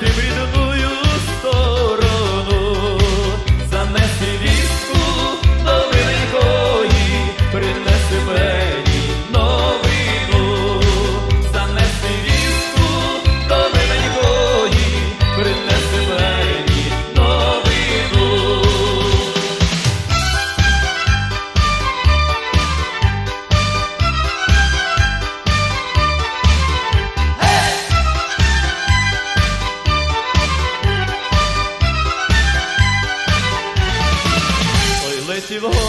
Tibri the whole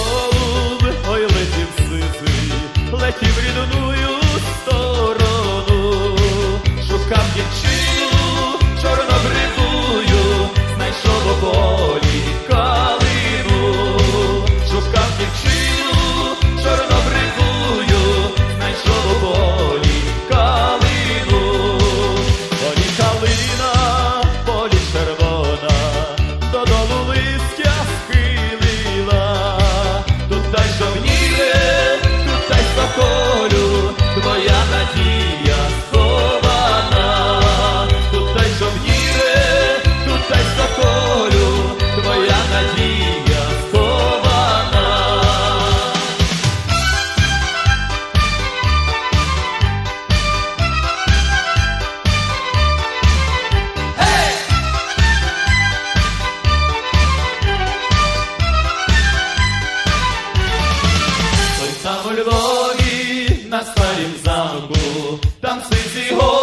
у Львові на старім замку, там сизі його.